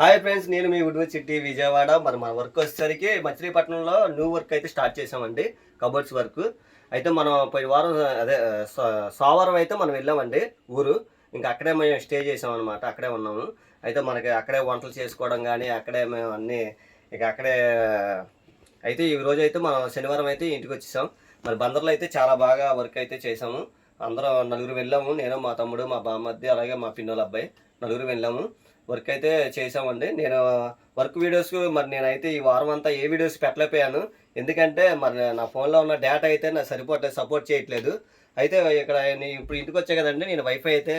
Hi friends నేను మీ ఉడ్వ చిట్టి విజయవాడ. మరి మన వర్క్ వచ్చేసరికి మచిలీపట్నంలో న్యూ వర్క్ అయితే స్టార్ట్ చేసామండి కబోర్డ్స్ వర్క్ అయితే మనం పది వారం అదే సో- సోమవారం అయితే మనం వెళ్ళామండి ఊరు. ఇంకా అక్కడే మేము స్టే చేసాం అనమాట అక్కడే ఉన్నాము. అయితే మనకి అక్కడే వంటలు చేసుకోవడం కానీ అక్కడే మేము అన్నీ ఇక అక్కడే అయితే ఈ రోజు అయితే మనం శనివారం అయితే ఇంటికి వచ్చేసాం. మరి బందర్లో అయితే చాలా బాగా వర్క్ అయితే చేసాము అందరం నలుగురు వెళ్ళాము నేను మా తమ్ముడు మా బామ్మద్ది అలాగే మా పిన్నోల అబ్బాయి నలుగురు వెళ్ళాము. వర్క్ అయితే చేసామండి నేను వర్క్ వీడియోస్ మరి నేనైతే ఈ వారం అంతా ఏ వీడియోస్ పెట్టలేకపోయాను. ఎందుకంటే మరి నా ఫోన్లో ఉన్న డేటా అయితే నాకు సరిపోవట్లేదు సపోర్ట్ చేయట్లేదు. అయితే ఇక్కడ నేను ఇప్పుడు ఇంటికి వచ్చా కదండి నేను వైఫై అయితే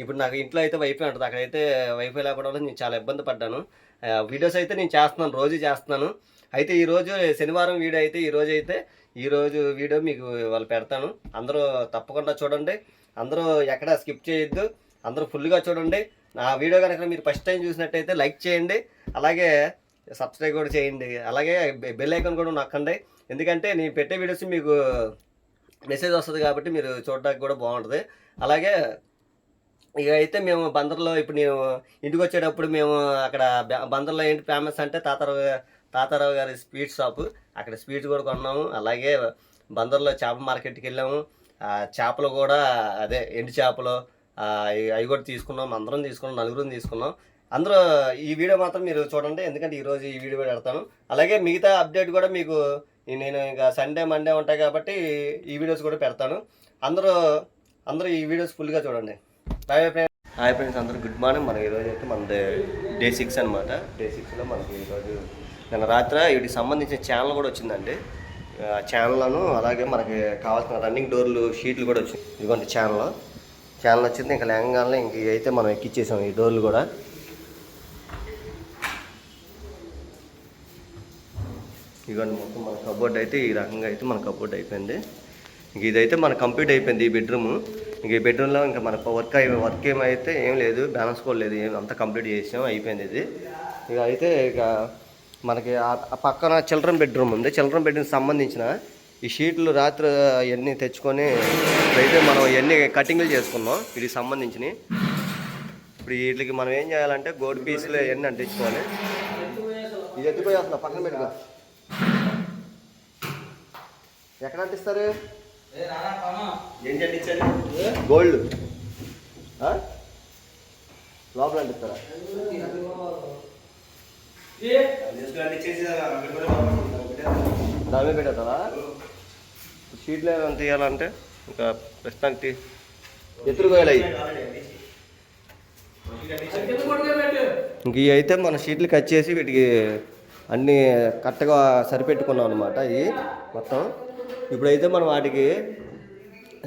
ఇప్పుడు నాకు ఇంట్లో అయితే వైఫై ఉంటుంది. అక్కడైతే వైఫై లేకపోవడం నేను చాలా ఇబ్బంది పడ్డాను. వీడియోస్ అయితే నేను చేస్తున్నాను రోజు చేస్తున్నాను. అయితే ఈరోజు శనివారం వీడియో అయితే ఈరోజు అయితే ఈరోజు వీడియో మీకు వాళ్ళు పెడతాను. అందరూ తప్పకుండా చూడండి. అందరూ ఎక్కడ స్కిప్ చేయొద్దు. అందరూ ఫుల్గా చూడండి. నా వీడియో కనుక మీరు ఫస్ట్ టైం చూసినట్టయితే లైక్ చేయండి. అలాగే సబ్స్క్రైబ్ కూడా చేయండి. అలాగే బెల్ ఐకాన్ కూడా నొక్కండి. ఎందుకంటే నేను పెట్టే వీడియోస్ మీకు మెసేజ్ వస్తుంది కాబట్టి మీరు చూడడానికి కూడా బాగుంటుంది. అలాగే ఇక అయితే మేము బందర్లో ఇప్పుడు నేను ఇంటికి వచ్చేటప్పుడు మేము అక్కడ బందర్లో ఏంటి ఫేమస్ అంటే తాతారావు తాతారావు గారి స్వీట్ షాపు అక్కడ స్వీట్స్ కూడా కొన్నాము. అలాగే బందర్లో చేప మార్కెట్కి వెళ్ళాము. చేపలు కూడా అదే ఎండు చేపలు అవి కూడా తీసుకున్నాం అందరం తీసుకున్నాం నలుగురం తీసుకున్నాం. అందరూ ఈ వీడియో మాత్రం మీరు చూడండి ఎందుకంటే ఈరోజు ఈ వీడియో పెడతాను. అలాగే మిగతా అప్డేట్ కూడా మీకు నేను ఇంకా సండే మండే ఉంటాయి కాబట్టి ఈ వీడియోస్ కూడా పెడతాను. అందరూ అందరూ ఈ వీడియోస్ ఫుల్గా చూడండి. బాయ్ ఫ్రెండ్స్ హాయ్ ఫ్రెండ్స్ అందరూ గుడ్ మార్నింగ్ మనకి ఈరోజు అయితే మనది డే సిక్స్ అనమాట డే సిక్స్లో మనకి ఈరోజు నిన్న రాత్రి వీటికి సంబంధించిన ఛానల్ కూడా వచ్చిందండి. ఆ ఛానల్ను అలాగే మనకి కావాల్సిన రన్నింగ్ డోర్లు షీట్లు కూడా వచ్చింది. ఇదిగోండి ఛానల్ ఛానల్ వచ్చింది ఇంకా లేంగానే ఇంక అయితే మనం ఎక్కిచ్చేసాం ఈ డోర్లు కూడా. ఇదిగోండి మొత్తం మన కబోర్డ్ అయితే ఈ రకంగా అయితే మన కబోర్డ్ అయిపోయింది. ఇంక ఇదైతే మన కంప్లీట్ అయిపోయింది ఈ బెడ్రూమ్. ఇంక ఈ బెడ్రూమ్లో ఇంకా మన వర్క్ అయి వర్క్ ఏమైతే ఏం లేదు బ్యాలెన్స్ కూడా లేదు ఏం అంతా కంప్లీట్ చేసాం అయిపోయింది ఇది. ఇక అయితే ఇక మనకి ఆ- పక్కన చిల్డ్రన్ బెడ్రూమ్ ఉంది. చిల్డ్రన్ బెడ్రూమ్కి సంబంధించిన ఈ షీట్లు రాత్రి అవన్నీ తెచ్చుకొని అయితే మనం ఇవన్నీ కటింగ్లు చేసుకున్నాం వీటికి సంబంధించినవి. ఇప్పుడు వీటికి మనం ఏం చేయాలంటే గోల్డ్ పీసులు ఇవన్నీ అంటించుకోవాలి. ఇది ఎత్తిపోయి వస్తున్నా పక్కన పెట్టుకో. ఎక్కడ అంటిస్తారు? ఏంటి అంటించారు? గోల్డ్ లోపల అంటిస్తారా? దాని మీద పెట్టేస్తావా? షీట్లు ఏమైనా తీయాలంటే ఇంకా ప్రస్తుతానికి తీ- ఇంక ఇవి అయితే మన షీట్లు కట్ చేసి వీటికి అన్నీ కరెక్ట్గా సరిపెట్టుకున్నాం అనమాట ఇవి మొత్తం. ఇప్పుడైతే మనం వాటికి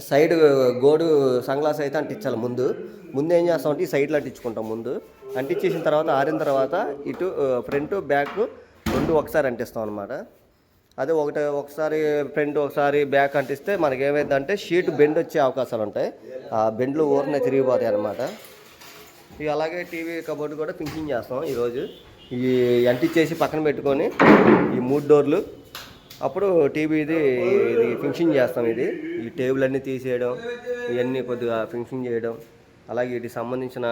సైడ్ గోడు సన్గ్లాస్ అయితే అంటించాలి ముందు. ముందు ఏం చేస్తామంటే ఈ సైడ్లో అంటించుకుంటాం ముందు. అంటించేసిన తర్వాత ఆరిన తర్వాత ఇటు ఫ్రంట్ బ్యాక్ రెండు ఒకసారి అంటిస్తాం అనమాట అదే ఒకటి ఒకసారి ఫ్రంట్ ఒకసారి బ్యాక్ అంటిస్తే మనకి ఏమైందంటే షీట్ బెండ్ వచ్చే అవకాశాలు ఉంటాయి. ఆ బెండ్లు ఊరినే తిరిగిపోతాయి అనమాట ఇక అలాగే టీవీ కబోర్డ్ కూడా ఫినిషింగ్ చేస్తాం ఈరోజు. ఈ అంటించేసి పక్కన పెట్టుకొని ఈ మూడు డోర్లు. అప్పుడు టీవీది ఇది ఫినిషింగ్ చేస్తాం ఇది. ఈ టేబుల్ అన్నీ తీసేయడం ఇవన్నీ కొద్దిగా ఫినిషింగ్ చేయడం అలాగే వీటికి సంబంధించిన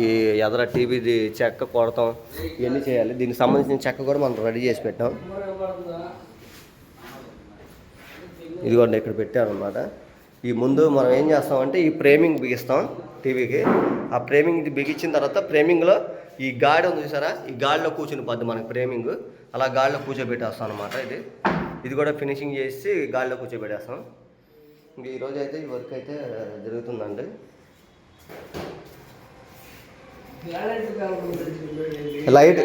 ఈ ఎదర టీవీది చెక్క కొడతాం ఇవన్నీ చేయాలి. దీనికి సంబంధించిన చెక్క కూడా మనం రెడీ చేసి పెట్టాం. ఇదిగోండి ఇక్కడ పెట్టారనమాట ఈ ముందు మనం ఏం చేస్తామంటే ఈ ఫ్రేమింగ్ బిగిస్తాం టీవీకి. ఆ ఫ్రేమింగ్ ఇది బిగించిన తర్వాత ఫ్రేమింగ్లో ఈ గాడి ఉంది చూసారా? ఈ గాడిలో కూర్చుని పద్దు మనకి ఫ్రేమింగ్. అలా గాడిలో కూర్చోబెట్టేస్తాం అనమాట ఇది. ఇది కూడా ఫినిషింగ్ చేసి గాడిలో కూర్చోబెట్టేస్తాం. ఇంక ఈరోజు అయితే ఈ వర్క్ అయితే జరుగుతుందండి. Light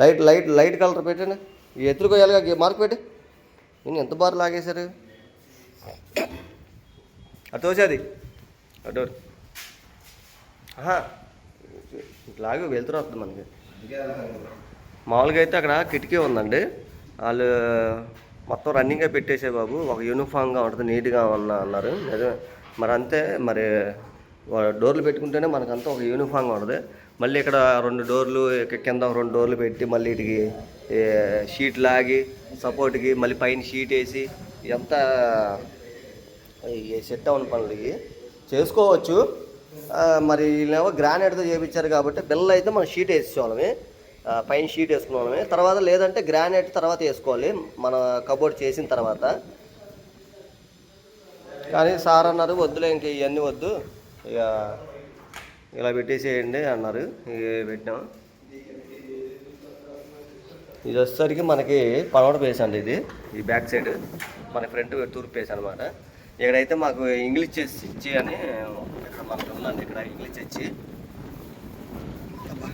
light light light colour పెట్టండి. ఎత్తుకోయాలిగా మార్క్ పెట్టి. నేను ఎంత బార్ లాగేశారు? అటు వచ్చేది అటు లాగి వెళ్తురు వస్తుంది మనకి. మామూలుగా అయితే అక్కడ కిటికీ ఉందండి. వాళ్ళు మొత్తం రన్నింగ్గా పెట్టేసే బాబు. ఒక యూనిఫామ్గా ఉంటుంది నీట్గా ఉన్న అన్నారు. నిజమే. మరి అంతే మరి డోర్లు పెట్టుకుంటేనే మనకంతా ఒక యూనిఫామ్ ఉండదు మళ్ళీ ఇక్కడ రెండు డోర్లు కింద రెండు డోర్లు పెట్టి మళ్ళీ ఇటుకి షీట్ లాగి సపోర్ట్కి మళ్ళీ పైన షీట్ వేసి ఎంత సెట్ అవ్వని పనులు ఇవి. చేసుకోవచ్చు. మరి వీళ్ళేమో గ్రానైట్తో చేయించారు కాబట్టి బిల్ల అయితే మనం షీట్ వేసేవాళ్ళమే పైన షీట్ వేసుకోవాలమే తర్వాత లేదంటే గ్రానైట్ తర్వాత వేసుకోవాలి. మన కబోర్డ్ చేసిన తర్వాత. కానీ సార్ అన్నారు వద్దులే ఇంక ఇవన్నీ వద్దు. ఇక ఇలా పెట్టేసేయండి అన్నారు. ఇక పెట్టాం ఇది వచ్చేసరికి మనకి పడవడ ప్లేస్ అండి ఇది. ఈ బ్యాక్ సైడ్ మన ఫ్రంట్ తూర్పు పేస్ అనమాట ఇక్కడైతే మాకు ఇంగ్లీష్ చేసి ఇచ్చి అని ఇక్కడ మనకు ఉందండి. ఇక్కడ ఇంగ్లీష్ ఇచ్చి అబ్బా.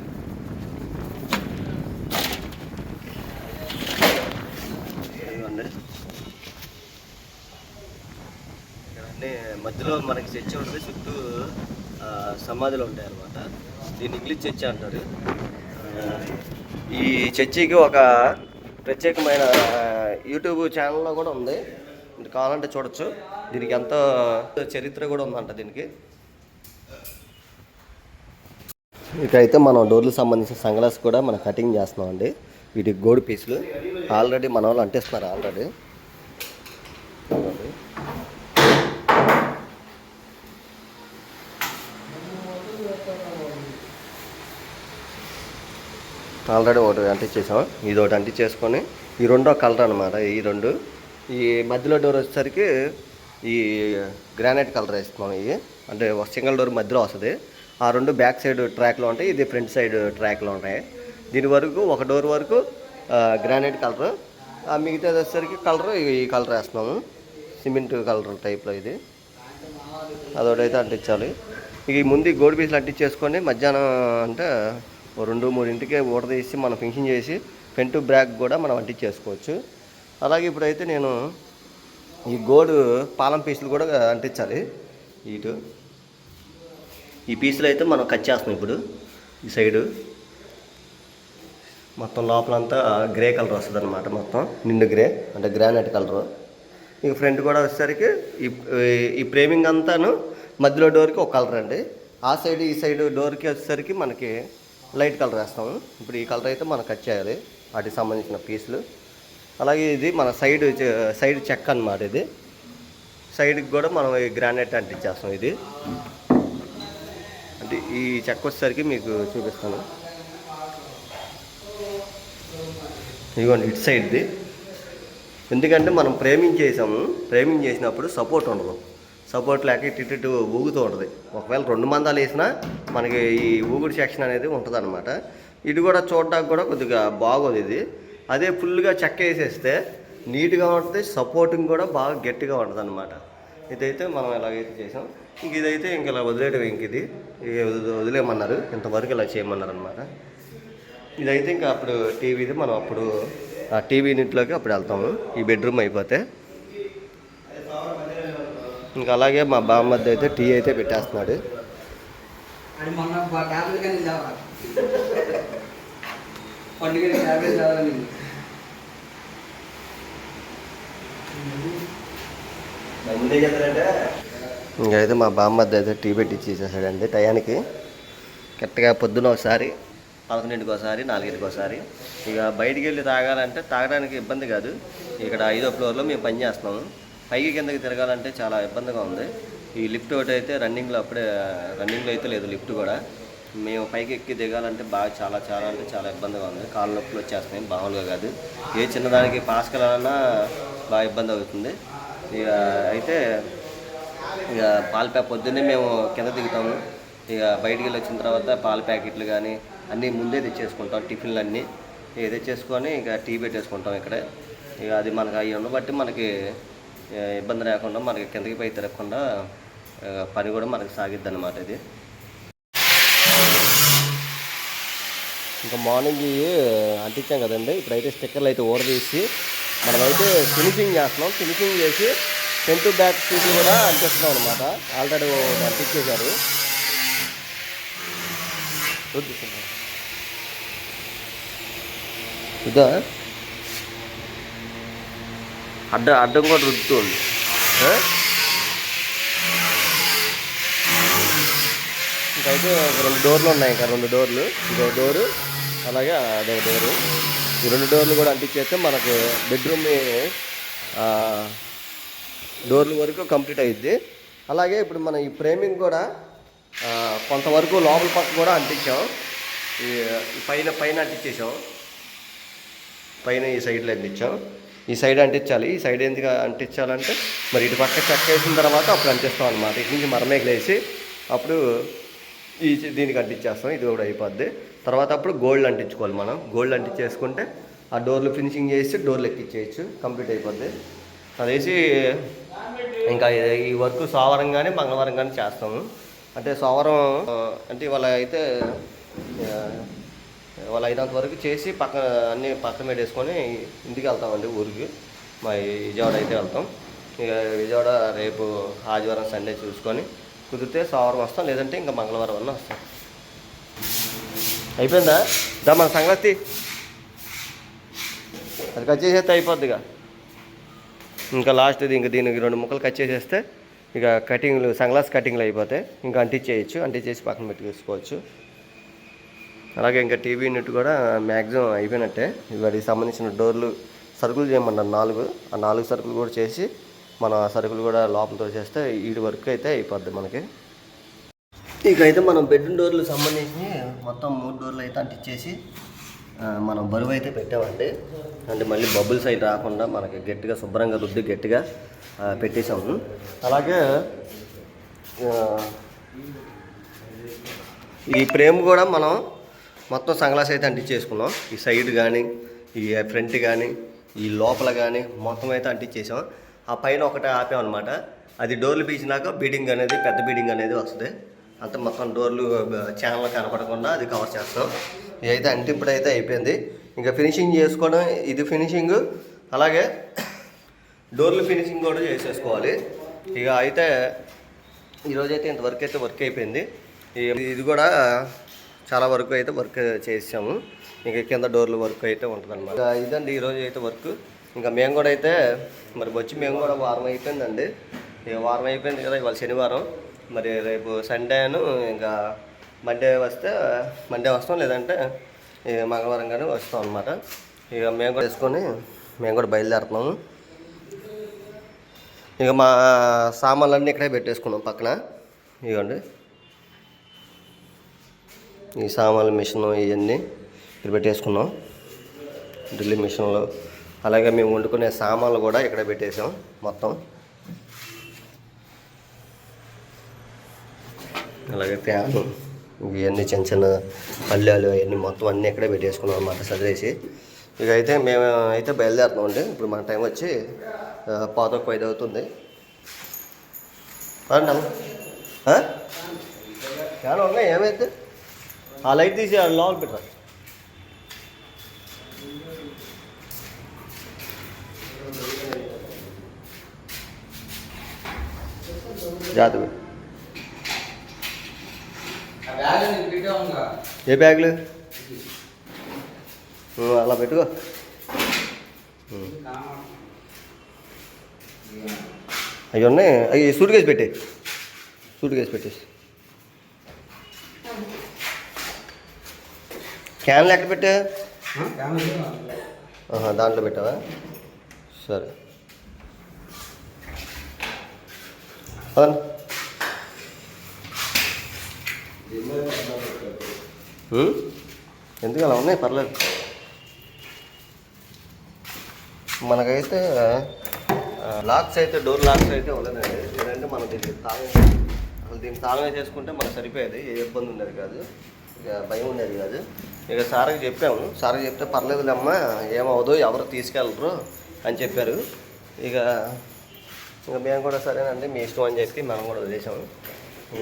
ఇదిగోండి. అంటే మధ్యలో మనకి చర్చి ఉంటుంది చుట్టూ సమాధులు ఉంటాయి అన్నమాట. దీన్ని ఇంగ్లీష్ చర్చి అంటారు. ఈ చర్చికి ఒక ప్రత్యేకమైన యూట్యూబ్ ఛానల్లో కూడా ఉంది. కావాలంటే చూడొచ్చు. దీనికి ఎంతో చరిత్ర కూడా ఉందంట దీనికి. ఇకైతే మనం డోర్లకు సంబంధించిన సంగ్లాస్ కూడా మనం కటింగ్ చేస్తున్నాం అండి వీటికి గోడు పీసులు. ఆల్రెడీ మన వాళ్ళు అంటిస్తున్నారు ఆల్రెడీ. ఆల్రెడీ ఒకటి అంటించేసాం ఇది ఒకటి అంటించేసుకొని ఈ రెండో కలర్ అనమాట ఈ రెండు. ఈ మధ్యలో డోర్ వచ్చేసరికి ఈ గ్రానైట్ కలర్ వేస్తున్నాం ఇవి. అంటే సింగల్ సింగిల్ డోర్ మధ్యలో వస్తుంది. ఆ రెండు బ్యాక్ సైడ్ ట్రాక్లో ఉంటాయి ఇది ఫ్రంట్ సైడ్ ట్రాక్లో ఉంటాయి. దీని వరకు ఒక డోర్ వరకు గ్రానైట్ కలర్. ఆ మిగతాది వచ్చేసరికి కలర్ ఈ కలర్ వేస్తున్నాము. సిమెంట్ కలర్ టైప్లో ఇది. అదొకటైతే అంటించాలి. ఇక ముందు ఈ గోడు పీసులు అంటించేసుకొని మధ్యాహ్నం అంటే రెండు మూడింటికే ఊట తీసి మనం ఫినిషింగ్ చేసి ఫ్రంట్ బ్రాక్ కూడా మనం అంటించేసుకోవచ్చు. అలాగే ఇప్పుడైతే నేను ఈ గోడు పాలం పీసులు కూడా అంటించాలి. ఇటు ఈ పీసులు అయితే మనం కట్ చేస్తాం ఇప్పుడు. ఈ సైడు మొత్తం లోపలంతా గ్రే కలర్ వస్తుంది అనమాట మొత్తం. నిండు గ్రే అంటే గ్రానైట్ కలరు. ఇక ఫ్రంట్ కూడా వచ్చేసరికి ఈ ఈ ఫ్రేమింగ్ అంతాను మధ్యలో డోర్కి ఒక కలర్ అండి. ఆ సైడ్ ఈ సైడ్ డోర్కి వచ్చేసరికి మనకి లైట్ కలర్ వేస్తాము ఇప్పుడు ఈ కలర్ అయితే మనం కట్ చేయాలి. వాటికి సంబంధించిన పీసులు. అలాగే ఇది మన సైడ్ సైడ్ చెక్క అన్నమాట ఇది. సైడ్కి కూడా మనం ఈ గ్రానైట్ అంటించేస్తాం ఇది. అంటే ఈ చెక్క వచ్చేసరికి మీకు చూపిస్తాను. ఇదిగోండి ఇటు సైడ్ది. ఎందుకంటే మనం ప్రేమింగ్ చేసాము. ప్రేమింగ్ చేసినప్పుడు సపోర్ట్ ఉండదు. సపోర్ట్ లేక ఇటు ఇటు ఇటు ఊగుతూ ఉంటుంది. ఒకవేళ రెండు మందాలు వేసినా మనకి ఈ ఊగుడు సెక్షన్ అనేది ఉంటుంది అనమాట ఇది కూడా చూడడానికి కూడా కొద్దిగా బాగుంది ఇది. అదే ఫుల్గా చెక్క వేసేస్తే నీట్గా ఉంటుంది సపోర్టింగ్ కూడా బాగా గట్టిగా ఉంటుంది అనమాట ఇదైతే మనం ఎలాగైతే చేసాం ఇంక ఇదైతే ఇంక ఇలా వదిలేయడం ఇంక ఇది. వదిలేయమన్నారు. ఇంతవరకు ఇలా చేయమన్నారు అనమాట ఇదైతే ఇంకా అప్పుడు టీవీది మనం అప్పుడు ఆ టీవీ ఇంట్లోకి అప్పుడు వెళ్తాము. ఈ బెడ్రూమ్ అయిపోతే. ఇంకా అలాగే మా బామ్మద్ద అయితే టీ అయితే పెట్టేస్తున్నాడు. ఇంకైతే మా బామ్మద్ద అయితే టీ పెట్టి ఇచ్చేసేసాడండి టయానికి. కరెక్ట్గా పొద్దున ఒకసారి పదకొండింటికి ఒకసారి నాలుగింటికి ఒకసారి ఇక బయటికి వెళ్ళి తాగాలంటే తాగడానికి ఇబ్బంది కాదు. ఇక్కడ ఐదో ఫ్లోర్లో మేము పని చేస్తున్నాము. పైకి కిందకి తిరగాలంటే చాలా ఇబ్బందిగా ఉంది. ఈ లిఫ్ట్ ఒకటి అయితే రన్నింగ్లో అప్పుడే రన్నింగ్లో అయితే లేదు లిఫ్ట్ కూడా. మేము పైకి ఎక్కి దిగాలంటే బాగా చాలా చాలా అంటే చాలా ఇబ్బందిగా ఉంది. కాళ్ళ నొప్పులు వచ్చేస్తున్నాయి మామూలుగా కాదు. ఏ చిన్నదానికి పాసుకెళ్ళాలన్నా బాగా ఇబ్బంది అవుతుంది. ఇక అయితే ఇక పాల ప్యాక్ పొద్దున్నే మేము కింద దిగుతాము. ఇక బయటికి వెళ్ళి వచ్చిన తర్వాత పాల ప్యాకెట్లు కానీ అన్నీ ముందే తెచ్చేసుకుంటాం టిఫిన్లు అన్నీ ఇక తెచ్చేసుకొని ఇక టీ పెట్టేసుకుంటాం ఇక్కడ. ఇక అది మనకి అవి ఉండబట్టి మనకి ఇబ్బంది లేకుండా మనకి కిందకి పై తిరగకుండా పని కూడా మనకి సాగిద్ది అనమాట ఇది. ఇంకా మార్నింగ్ అంటించాం కదండి. ఇప్పుడైతే స్టిక్కర్లు అయితే ఊడదీసి మనమైతే ఫినిషింగ్ చేస్తున్నాం. ఫినిషింగ్ చేసి ఫ్రంట్ బ్యాక్ సీట్లు కూడా అంటిస్తున్నాం అనమాట ఆల్రెడీ అంటించేశారు. రుద్దుతున్నాం. ఇదా అడ్డ అడ్డం కూడా రుద్దుతుంది? ఇంకైతే ఒక రెండు డోర్లు ఉన్నాయి ఇంకా రెండు డోర్లు. ఇంకో డోరు అలాగే అదొక డోరు. ఈ రెండు డోర్లు కూడా అంటించేస్తే మనకు బెడ్రూమ్ డోర్ల వరకు కంప్లీట్ అయ్యిద్ది అలాగే ఇప్పుడు మన ఈ ఫ్రేమింగ్ కూడా కొంతవరకు లోపల పక్క కూడా అంటించాం. ఈ ఈ పైన పైన అంటించేసాం పైన ఈ సైడ్లో అంటించాం. ఈ సైడ్ అంటించాలి ఈ సైడ్ ఎందుకు అంటించాలంటే మరి ఇటు పక్క చెక్క వేసిన తర్వాత అప్పుడు అంటిస్తాం అనమాట ఇటు నుంచి మరమేకలు అప్పుడు ఈ దీనికి అంటించేస్తాం ఇది కూడా అయిపోద్ది. తర్వాత అప్పుడు గోల్డ్ అంటించుకోవాలి మనం. గోల్డ్ అంటించేసుకుంటే ఆ డోర్లు ఫినిషింగ్ చేసి డోర్లు ఎక్కించేయచ్చు కంప్లీట్ అయిపోద్ది. అదేసి ఇంకా ఈ వర్క్ సోమవారం కానీ మంగళవారం కానీ చేస్తాము. అంటే సోమవారం అంటే ఇవాళ అయితే వాళ్ళు అయినంత వరకు చేసి పక్కన అన్ని పక్కన పెట్టేసుకొని ఇంటికి వెళ్తామండి ఊరికి. మా విజయవాడ అయితే వెళ్తాం. ఇక విజయవాడ రేపు ఆదివారం సండే చూసుకొని కుదిరితే సోమవారం వస్తాం లేదంటే ఇంకా మంగళవారం అన్న వస్తాం. అయిపోయిందా? దా మన సంగతి. అది కట్ చేసేస్తే అయిపోద్దిగా ఇంకా. లాస్ట్ ఇది ఇంకా దీనికి రెండు ముక్కలు కట్ చేసేస్తే ఇక కటింగ్లు సన్గ్లాస్ కటింగ్లు అయిపోతాయి ఇంకా అంటించేయచ్చు అంటించేసి పక్కన పెట్టుకోవచ్చు అలాగే ఇంకా టీవీ యూనిట్ కూడా మ్యాక్సిమం అయిపోయినట్టే. వాటికి సంబంధించిన డోర్లు సరుకులు చేయమన్నారు నాలుగు. ఆ నాలుగు సరుకులు కూడా చేసి మన ఆ సరుకులు కూడా లోపల చేస్తే ఈ వర్క్ అయితే అయిపోద్ది మనకి. ఇకైతే మనం బెడ్రూమ్ డోర్లు సంబంధించి మొత్తం మూడు డోర్లు అయితే అంటిచ్చేసి మనం బరువు అయితే పెట్టామండి. అంటే మళ్ళీ బబుల్స్ అయితే రాకుండా మనకి గట్టిగా శుభ్రంగా రుద్ది గట్టిగా పెట్టేసాము అలాగే ఈ ఫ్రేమ్ కూడా మనం మొత్తం సన్గ్లాస్ అయితే అంటించేసుకున్నాం. ఈ సైడ్ కానీ ఈ ఫ్రంట్ కానీ ఈ లోపల కానీ మొత్తం అయితే అంటించేసాం. ఆ పైన ఒకటే ఆపామన్నమాట. అది డోర్లు పీచినాక బీడింగ్ అనేది పెద్ద బీడింగ్ అనేది వస్తుంది. అంత మొత్తం డోర్లు ఛానల్ కనపడకుండా అది కవర్ చేస్తాం. ఇదైతే అంటింపుడు అయితే అయిపోయింది. ఇంకా ఫినిషింగ్ చేసుకోవడం ఇది ఫినిషింగ్ అలాగే డోర్లు ఫినిషింగ్ కూడా చేసేసుకోవాలి. ఇక అయితే ఈరోజైతే ఇంత ఇంతవరకు అయితే వర్క్ అయిపోయింది. ఇది కూడా చాలా వరకు అయితే వర్క్ చేసాము. ఇంకా కింద డోర్లు వర్క్ అయితే ఉంటుంది అనమాట ఇదండి ఈరోజు అయితే వర్క్. ఇంకా మేము కూడా అయితే మరి వచ్చి మేము కూడా వారం అయిపోయిందండి. ఇక వారం అయిపోయింది కదా ఇవాళ శనివారం. మరి రేపు సండేను ఇంకా మండే వస్తే మండే వస్తాం లేదంటే ఇక మంగళవారం కానీ వస్తాం అనమాట ఇక మేము కూడా వేసుకొని మేము కూడా బయలుదేరుతున్నాము. ఇక మా సామాన్లన్నీ ఇక్కడే పెట్టేసుకున్నాం పక్కన. ఇవ్వండి ఈ సామాన్ల మిషన్ ఇవన్నీ ఇక్కడ పెట్టేసుకున్నాం. డ్రిల్లింగ్ మిషన్లో. అలాగే మేము వండుకునే సామాన్లు కూడా ఇక్కడ పెట్టేసాం మొత్తం. అలాగే ఫ్యాను ఇవన్నీ చిన్న చిన్న పల్లెలు అవన్నీ మొత్తం అన్నీ ఇక్కడే పెట్టేసుకున్నాం అన్నమాట సదిరేసి ఇక అయితే మేము అయితే బయలుదేరుతున్నాం అండి. ఇప్పుడు మన టైం వచ్చి పాత ఒక ఐదు అవుతుంది. అంటాం ఫ్యాన్ ఉన్నాయి ఏమైతే ఆ లైట్ తీసి ఆ లోపల పెట్టరా ఉందిగా. ఏ బ్యాగులు? అలా పెట్టుకో. అవి ఉన్నాయి. అవి సూట్ కేసు పెట్టే సూట్ కేసు పెట్టేసి క్యాన్లు ఎక్కడ పెట్టా. దాంట్లో పెట్టావా? సరే. ఉం? ఎందుకు అలా ఉన్నాయి? పర్లేదు. మనకైతే లాక్స్ అయితే డోర్ లాక్స్ అయితే ఉండదండి. లేదంటే మనం దీనికి తాళం అసలు దీన్ని తాళం చేసుకుంటే మనకు సరిపోయేది. ఏ ఇబ్బంది ఉండేది కాదు. ఇక భయం ఉండేది కాదు. ఇక సార్కి చెప్పాము. సార్కి చెప్తే పర్లేదులేమ్మా ఏమవదు ఎవరు తీసుకెళ్ళరు అని చెప్పారు. ఇక ఇక మేము కూడా సరేనండి మీ ఇష్టం అని చెప్పి మనం కూడా వదిలేసాము.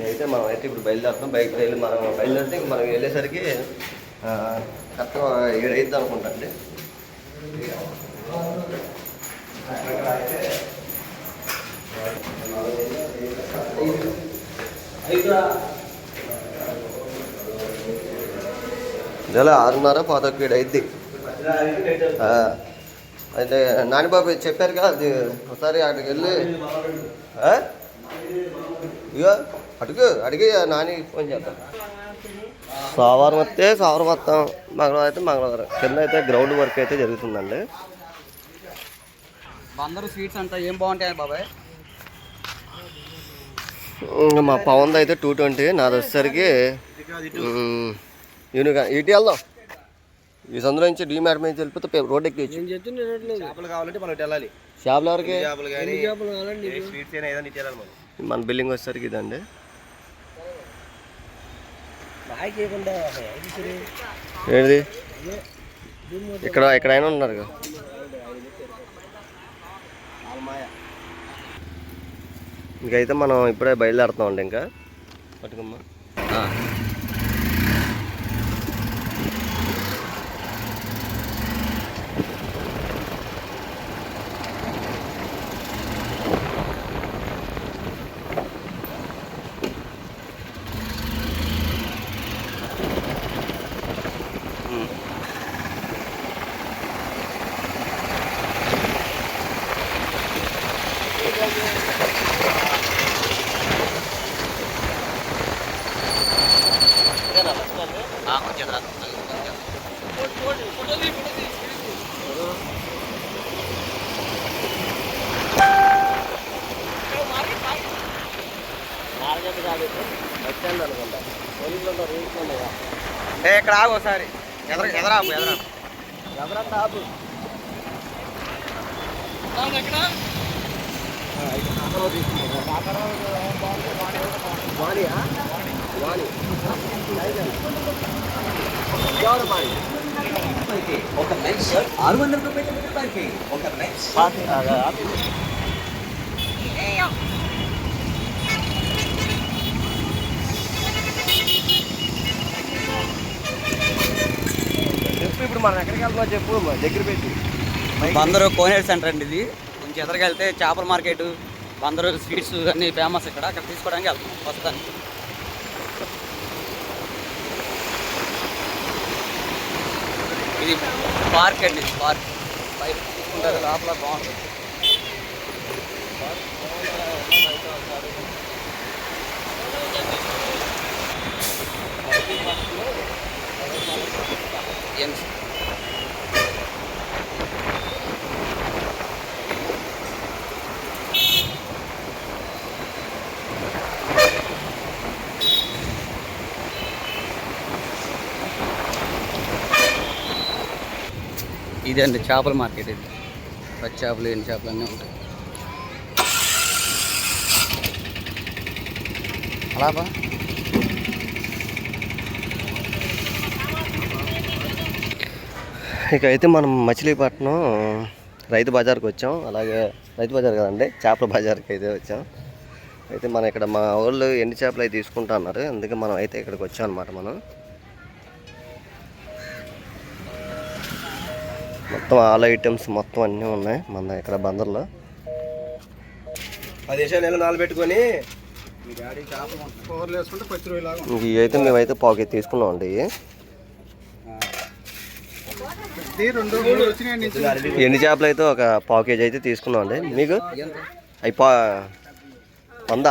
అయితే మనం అయితే ఇప్పుడు బయలుదేరుతాం బయట వెళ్ళి మనం బయలుదేరితే మనం వెళ్ళేసరికి కరెక్ట్గా ఏడు అవుతుంది అనుకుంటా అండి. ఇలా ఆరున్నర అయిద్ది ఆ, అయితే నానిబాబు చెప్పారు కదా అది ఒకసారి అక్కడికి వెళ్ళి? ఇగో అడుగు అడిగి నాని ఫోన్ చేద్దాం. సోమవారం వస్తే సోమవారం వస్తాం మంగళవారం అయితే మంగళవారం. కింద అయితే గ్రౌండ్ వర్క్ అయితే జరుగుతుందండి. బందరు స్వీట్స్ అంతా ఏం బాగుంటాయి బాబాయ్? మా పవన్ అయితే టూ ట్వంటీ. నాది వచ్చేసరికి యూనిగా ఇటు వెళ్దాం? ఈ సందులో నుంచి డీమార్ట్ మీద వెళ్ళిపోతే పే- రోడ్ నేను నేను చేపలు కావాలంటే మనం ఇటు వెళ్ళాలి? షాప్లో వరకే చేపలు కానీ చేపలు కావాలండి స్వీట్స్ అయినా ఏదైనా ఇటు వెళ్ళాలి మనం. మన బిల్డింగ్ వచ్చేసరికి ఇదండి. ఏంటిది? ఇక్కడ ఎక్కడైనా ఉన్నారు కదా. ఇంకైతే మనం ఇప్పుడే బయలుదేరుతాం అండి ఇంకా. పట్టుకమ్మా. ఏ ఇక్కడ ఆగు ఒకసారి. ఎదర ఎదరాపు ఎదరా ఒక మెన్స్ షర్ట్ ఆరు వందల రూపాయల ఒక మెన్స్ ఇప్పుడు మనం ఎక్కడికి వెళ్తున్నాం చెప్పు దగ్గర పెట్టి. బందరు కోనేరు సెంటర్ అండి ఇది. కొంచెం ఎదరికెళ్తే చేపల మార్కెట్ బందరు స్వీట్స్ అన్ని ఫేమస్ ఇక్కడ. అక్కడ తీసుకోవడానికి వెళ్తాం ప్రస్తుతానికి ఇది పార్క్ అండి పార్క్. బయట తీసుకుంటారు లోపల బాగుంటుంది. ఏం ఇదే అండి చేపల మార్కెట్ ఇది. పచ్చి చేపలు ఎన్ని చేపలు అన్నీ ఉంటాయి. అలాబా ఇక అయితే మనం మచిలీపట్నం రైతు బజార్కి వచ్చాం. అలాగే రైతు బజార్ కదండి చేపల బజార్కి అయితే వచ్చాం. అయితే మనం ఇక్కడ మా వాళ్ళు ఎండి చేపలు అయితే తీసుకుంటా అన్నారు. అందుకే మనం అయితే ఇక్కడికి వచ్చాం అనమాట మనం. మొత్తం ఆల్ ఐటమ్స్ మొత్తం అన్నీ ఉన్నాయి మన ఇక్కడ బందర్లో. పది నెల నాలుగు పెట్టుకొని ఇవి అయితే మేమైతే పాకెట్ తీసుకున్నాం అండి ఎండి చేపలు అయితే ఒక పావు కేజీ అయితే తీసుకున్నాం అండి. మీకు? అవి పా వంద.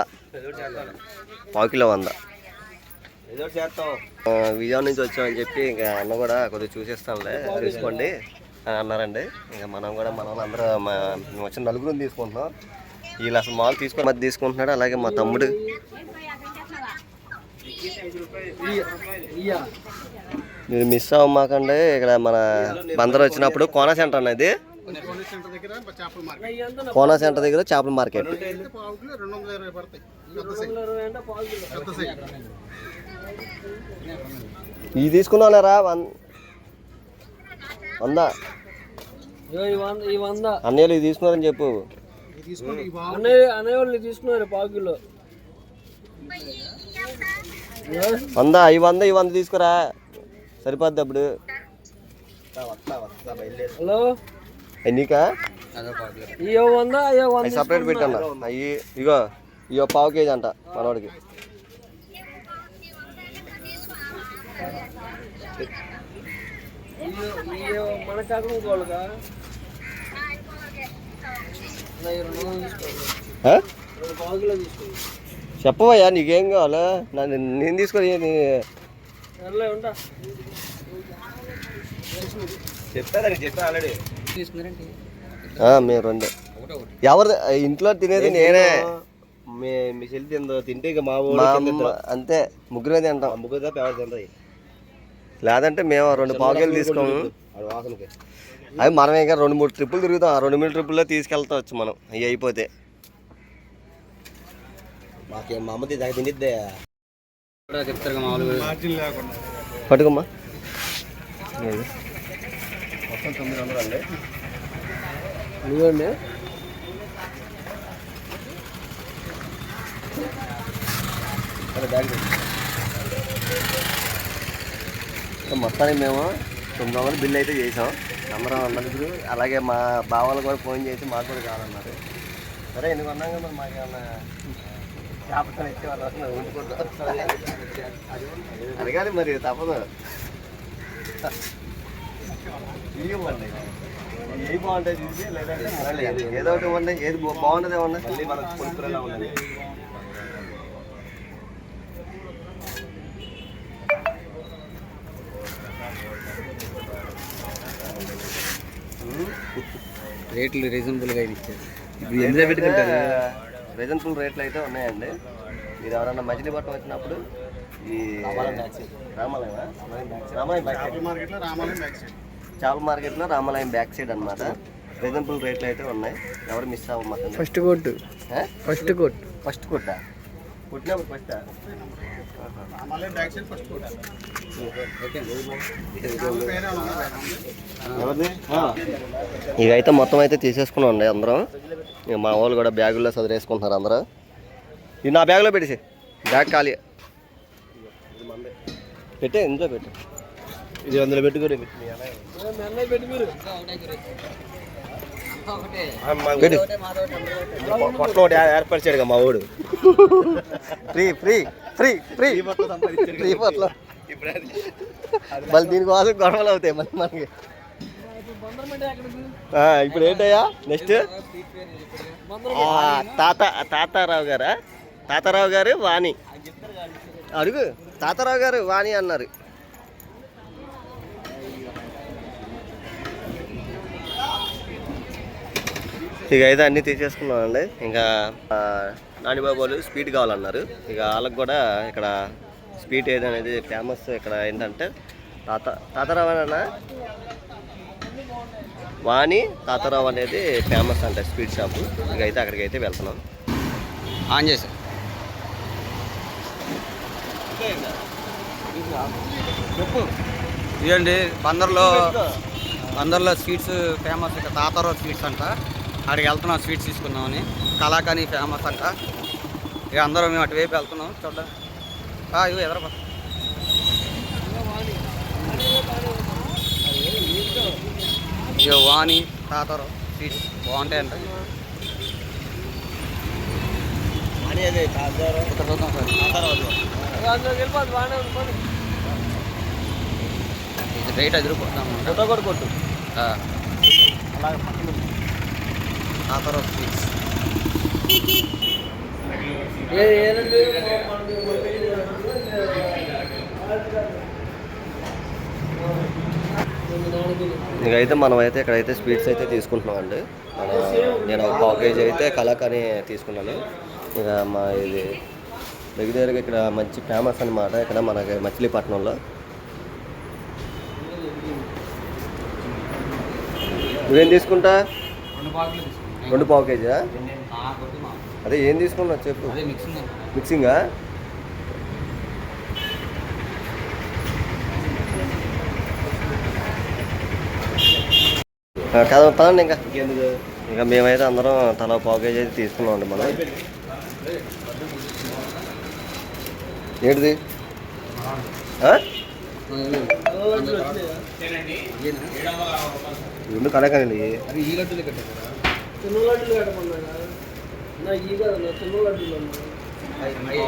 పావు కిలో వంద. విజయవాడ నుంచి వచ్చామని చెప్పి ఇంకా అన్న కూడా కొద్దిగా చూసేస్తాంలే. తీసుకోండి అని అన్నారండి. ఇక మనం కూడా మన వాళ్ళందరూ మేము వచ్చిన నలుగురు తీసుకుంటున్నాం. వీళ్ళు అసలు మాల్ తీసుకొని మధ్య తీసుకుంటున్నాడు. అలాగే మా తమ్ముడు. మీరు మిస్ అవ్వమాకండి. ఇక్కడ మన బందర్ వచ్చినప్పుడు కోనా సెంటర్ అనేది సెంటర్ దగ్గర చేపల మార్కెట్ కోనా సెంటర్ దగ్గర చేపల మార్కెట్. ఇది రెండు వన్ వంద. ఈ వంద అన్నయ్యలు ఇవి తీసుకున్నారని చెప్పు. ఇది తీసుకోండి ఈ బావు అనే అనేవాళ్ళు తీసుకున్నారు పావు కిలో వంద ఈ వంద ఈ వంద తీసుకురా. సరిపోద్ది అప్పుడు. హలో? ఎన్నికా ఈ వంద అయ్యో వంద సపరేట్ పెట్టండి అవి ఇగో ఇగో పావు కేజీ అంట మనవాడికి మన కాకుండా చెప్పవయ్యా నీకేం కావాలా? నన్ను నేను తీసుకొని మేము రెండు. ఎవరు ఇంట్లో తినేది నేనే. మీ మీ చెల్లి తిందో తింటే ఇక మా అంతే ముగ్గురే తింటాం. ముగ్గురు పేడ తింటాయి లేదంటే మేము రెండు పావుకేలు తీసుకోము అవి మనం ఇంకా రెండు మూడు ట్రిప్పులు తిరుగుతాం. ఆ రెండు మూడు ట్రిప్పుల్లో తీసుకెళ్తా వచ్చు మనం. అవి అయిపోతే. మాకేం మా అమ్మది దాకా తిండిద్దే చెప్తారు పట్టుకోమ్మా. మొత్తం తొమ్మిది వందలు అండి. నువ్వండి సో మొత్తానికి మేము తొమ్మిది వందలు బిల్ అయితే చేసాం. అందరం నలుగురు అలాగే మా బావాలు కూడా ఫోన్ చేసి మాకు కూడా కావాలన్నారు. సరే ఎందుకు అన్నాం కదా మాకు ఏమన్నా చేపలు ఇచ్చేవాళ్ళు ఉంచుకుంటాం అడగాలి మరి తప్పదు. ఇవ్వండి ఏది బాగుంటుంది చూసి లేదంటే ఏదో ఒకటి ఇవ్వండి. ఏది బా- బాగుంటుంది ఇవ్వండి మళ్ళీ మనకు కొనుక్కునేలా ఉండాలి రేట్లు రీజనబుల్గా ఇచ్చారు. ఇప్పుడు ఎందులో పెట్టుకుంటారు? రీజనబుల్ రేట్లు అయితే ఉన్నాయండి. మీరు ఎవరన్నా మచిలీపట్నం వచ్చినప్పుడు ఈ రామాలయం రామాలయం బ్యాక్ సైడ్ చేపల మార్కెట్లో రామాలయం బ్యాక్ సైడ్ అనమాట రీజనబుల్ రేట్లు అయితే ఉన్నాయి. ఎవరు మిస్ అవ్వమాకండి. ఫస్ట్ కొట్టు ఫస్ట్ కొట్టు ఫస్ట్ కొట్టా కొట్టినప్పుడు ఫస్ట్ ఇవైతే మొత్తం అయితే తీసేసుకున్నాం అండి అందరం. ఇక మా వాళ్ళు కూడా బ్యాగుల్లో చదివేసుకుంటున్నారు అందరూ. ఇది నా బ్యాగ్లో పెట్టేసి బ్యాగ్ ఖాళీ. పెట్టే ఇంట్లో పెట్టు. ఇది అందులో పెట్టుకోరు పెట్టు ఒకటి ఏర్పరిచాడు మా ఊడు free free free free. Free పట్ల మళ్ళీ దీనికోసం గొడవలు అవుతాయి మళ్ళీ మనకి. ఆ, ఇప్పుడు ఏంటయ్యా? నెక్స్ట్ తాత తాతారావు గారా? తాతారావు గారు వాణి. అడుగు. తాతారావు గారు వాణి అన్నారు. ఇక అయితే అన్నీ తీసేసుకున్నామండి. ఇంకా నానిబాబు వాళ్ళు స్వీట్ కావాలన్నారు. ఇక వాళ్ళకి కూడా ఇక్కడ స్వీట్ ఏదనేది ఫేమస్ ఇక్కడ ఏంటంటే తాత తాతారావు అన్న వాణి తాతారావు అనేది ఫేమస్ అంటే స్వీట్ షాపు. ఇక అయితే అక్కడికి అయితే వెళ్తున్నాం. ఆన్ చేసా. ఇదండి బందర్లో బందర్లో స్వీట్స్ ఫేమస్ ఇక తాతారావు స్వీట్స్ అంట. అక్కడికి వెళ్తున్నాం స్వీట్స్ తీసుకుందామని. కలాకని ఫేమస్ అంట. ఇక అందరం మేము అటువైపు వెళ్తున్నాం చూద్దాం. ఆ, ఇగో ఎదర ఇక వాణి తాతారో స్వీట్స్ బాగుంటాయంట. ఇక్కడ చూద్దాం సార్. ఇది రేట్ ఫోటో కూడా కొట్టు. తాతారో స్వీట్స్ ఇక అయితే మనం అయితే ఇక్కడైతే స్వీట్స్ అయితే తీసుకుంటున్నాం అండి మన నేను ఒక పావు కేజీ అయితే కలాకని తీసుకున్నాను. ఇక మా ఇది దగ్గర దగ్గరగా ఇక్కడ మంచి ఫేమస్ అన్నమాట. ఇక్కడ మనకి మచిలీపట్నంలో. నువ్వేం తీసుకుంటా? రెండు పావు కేజీ అదే ఏం తీసుకున్నావు చెప్పు. మిక్సింగ్ కదా పదండి ఇంకా. ఇంకా మేమైతే అందరం తల పావు కేజీ అయితే తీసుకున్నాం అండి మనం. ఏంటిది? ఈ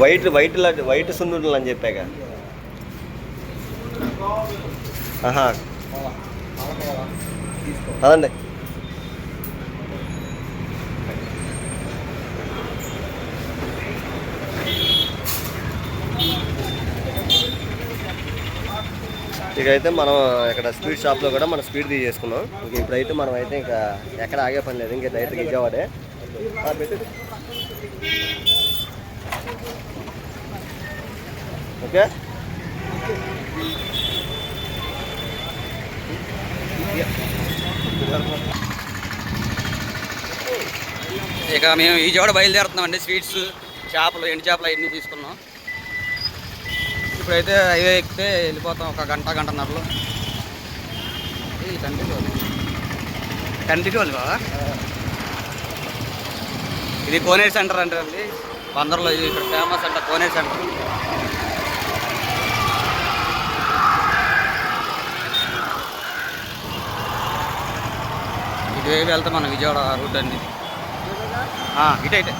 వైట్ వైట్ లడ్డు వైట్ సున్నుండలు అని చెప్పాక ఆహా. అదండి ఇక అయితే మనం ఇక్కడ స్వీట్ షాప్లో కూడా మనం స్వీట్ తీసేసుకున్నాం. ఇంక ఇప్పుడైతే మనం అయితే ఇంకా ఎక్కడ ఆగే పని లేదు. ఇంకా అయితే విజయవాడే ఓకే? ఇక మేము ఈ చోట బయలుదేరుతున్నామండి. స్వీట్స్ చేపలు ఎండు చేపలు అవన్నీ తీసుకున్నాం. ఇప్పుడైతే హైవే ఎక్కితే వెళ్ళిపోతాం ఒక గంట గంటన్నరలో. ఇది కంటిన్యూ కంటిన్యూ బాబా ఇది కోనేరు సెంటర్ అంటే అండి బందర్లో ఇది ఇక్కడ ఫేమస్ అంట కోనేరు సెంటర్. ఇటువైపు వెళ్తే మనం విజయవాడ రూట్ అండి. ఆ, ఇటే ఇటే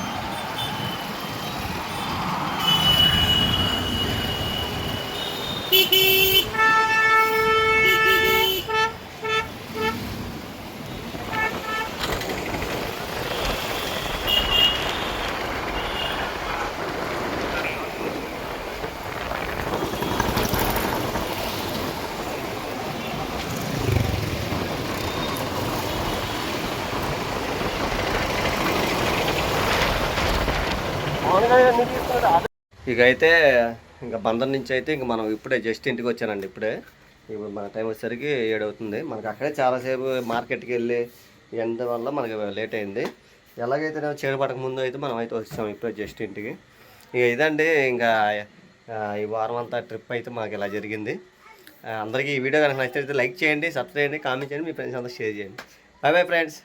ఇక అయితే ఇంకా బందర్ నుంచి అయితే ఇంక మనం ఇప్పుడే జస్ట్ ఇంటికి వచ్చానండి ఇప్పుడే. ఇప్పుడు మన టైం వచ్చేసరికి ఏడవుతుంది. మనకు మనకి అక్కడే చాలాసేపు మార్కెట్కి వెళ్ళి ఎండ వల్ల మనకి లేట్ అయింది. ఎలాగైతే నేను చేరుపడక ముందు అయితే మనం అయితే వచ్చాం ఇప్పుడే జస్ట్ ఇంటికి. ఇక ఇదండి ఇంకా ఈ వారం అంతా ట్రిప్ అయితే మాకు ఇలా జరిగింది. అందరికీ ఈ వీడియో కనుక నచ్చితే లైక్ చేయండి సబ్స్క్రైబ్ చేయండి కామెంట్ చేయండి మీ ఫ్రెండ్స్ అంతా షేర్ చేయండి. Bye bye friends